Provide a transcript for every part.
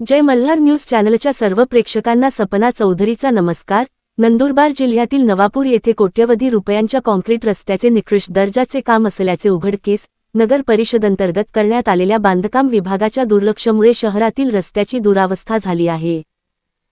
जय Malhar news चॅनलच्या सर्व प्रेक्षकांना सपना चौधरीचा नमस्कार. नंदुरबार जिल्ह्यातील नवापूर येथे कोट्यवधी रुपयांच्या कॉन्क्रीट रस्त्याचे निकृष्ट दर्जाचे काम असल्याचे उघडकीस नगर परिषदंतर्गत करण्यात आलेल्या बांधकाम विभागाच्या दुर्लक्षमुळे शहरातील रस्त्याची दुरावस्था झाली आहे.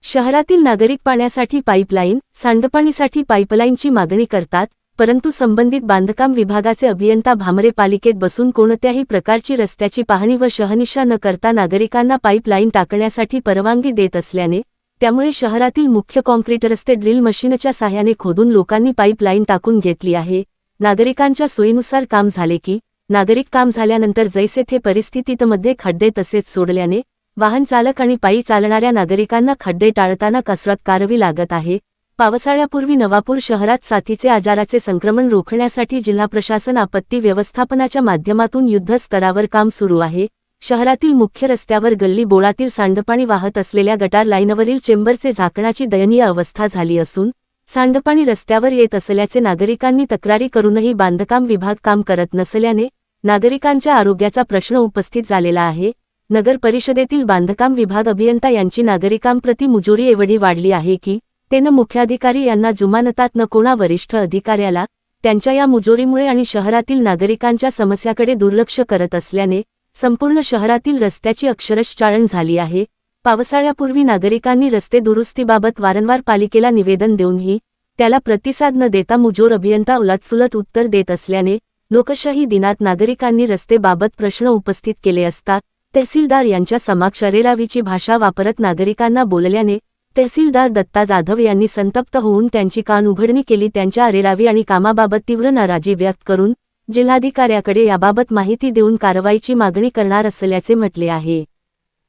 शहरातील नागरिक पाण्यासाठी पाईपलाईन सांडपाणीसाठी पाईपलाईनची मागणी करतात परंतु संबंधित बांधकाम विभागाचे अभियंता भामरे पालिकेत बसून कोणत्याही प्रकारची रस्त्याची पाहणी व शहनिशा न करता नागरिकांना पाईपलाईन टाकण्यासाठी परवानगी देत असल्याने त्यामुळे शहरातील मुख्य कॉन्क्रीट रस्ते ड्रिल मशीनच्या साह्याने खोदून लोकांनी पाईपलाईन टाकून घेतली आहे. नागरिकांच्या सोयीनुसार काम झाले की नागरिक काम झाल्यानंतर जैसे थे परिस्थितीतमध्ये खड्डे तसेच सोडल्याने वाहन चालक आणि पायी चालणाऱ्या नागरिकांना खड्डे टाळताना कसरत करावी लागत आहे. पावसाळ्यापूर्वी नवापूर शहरात साथीचे आजाराचे संक्रमण रोखण्यासाठी जिल्हा प्रशासन आपत्ती व्यवस्थापनाच्या माध्यमातून युद्ध स्तरावर काम सुरू आहे. शहरातील मुख्य रस्त्यावर गल्ली बोळातील सांडपाणी वाहत असलेल्या गटार लाईनवरील चेंबरचे झाकणाची दयनीय अवस्था झाली असून सांडपाणी रस्त्यावर येत असल्याचे नागरिकांनी तक्रारी करूनही बांधकाम विभाग काम करत नसल्याने नागरिकांच्या आरोग्याचा प्रश्न उपस्थित झालेला आहे. नगर परिषदेतील बांधकाम विभाग अभियंता यांची नागरिकांप्रती मुजोरी एवढी वाढली आहे की तेनं मुख्याधिकारी यांना जुमानतात न कोणा वरिष्ठ अधिकाऱ्याला त्यांच्या या मुजोरीमुळे आणि शहरातील नागरिकांच्या समस्याकडे दुर्लक्ष करत असल्याने संपूर्ण शहरातील रस्त्याची अक्षरश चाळण झाली आहे. पावसाळ्यापूर्वी नागरिकांनी रस्ते दुरुस्तीबाबत वारंवार पालिकेला निवेदन देऊनही त्याला प्रतिसाद न देता मुजोर अभियंता उलटसुलट उत्तर देत असल्याने लोकशाही दिनात नागरिकांनी रस्तेबाबत प्रश्न उपस्थित केले असता तहसीलदार यांच्या समक्ष अरेरावीची भाषा वापरत नागरिकांना बोलल्याने तहसीलदार दत्ता जाधव यांनी संतप्त होऊन त्यांची कान उघडणी केली. त्यांच्या अरेरावी आणि कामाबाबत तीव्र नाराजी व्यक्त करून जिल्हाधिकाऱ्याकडे याबाबत माहिती देऊन कारवाईची मागणी करणार असल्याचे म्हटले आहे.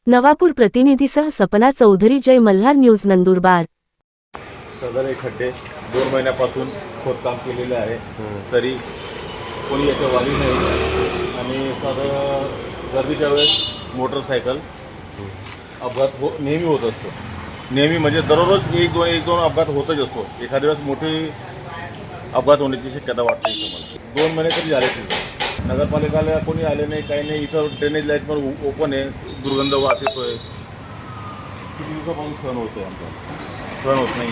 नवापूर प्रतिनिधीसह सपना चौधरी जय मल्हार न्यूज नंदुरबार. सदर हे खड्डे दोन महिन्यापासून खोदकाम केलेले आहे. तरी कोणी याच्या वाली नाही. आणि साधं गर्दीच्या वेळेस मोटरसायकल अपघात हो नेहमी होत असतो. नेहमी म्हणजे दररोज एक दोन एक दोन अपघात होतच असतो. एखाद्या वेळेस मोठी अपघात होण्याची शक्यता वाटते इथं मला. दोन महिने तरी झाले तिथं. नगरपालिकाला कोणी आले नाही काही नाही. इथं ड्रेनेज लाइट पण ओपन आहे. दुर्गंध वास येतोय. किती दिवसापासून सहन आहे आमचा? सहन होत नाही